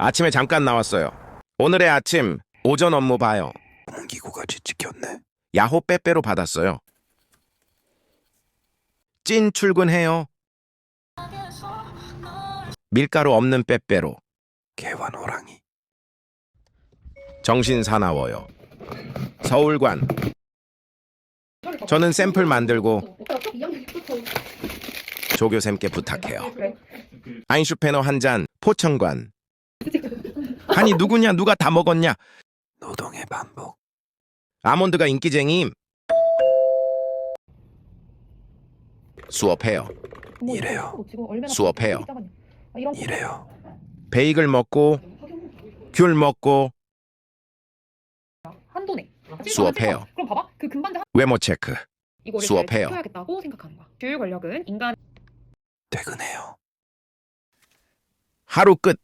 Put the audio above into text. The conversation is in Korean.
아침에 잠깐 나왔어요. 오늘의 아침 오전 업무 봐요. 공기구까지 찍혔네. 야호 빼빼로 받았어요. 찐 출근해요. 밀가루 없는 빼빼로. 개와 노랑이. 정신 사나워요. 서울관. 저는 샘플 만들고 조교쌤께 부탁해요. 아인슈페너 한 잔, 포천관. 아니 누구냐 누가 다 먹었냐? 노동의 반복. 아몬드가 인기쟁이임. 수업해요. 이래요. 수업해요. 이래요. 베이글 먹고 귤 먹고 한도네. 수업해요. 그럼 봐봐. 그 금반자 외모 체크. 이거를 수업해요. 잘 지켜야겠다고 생각하는 거야. 주요 권력은 인간 퇴근해요. 하루 끝.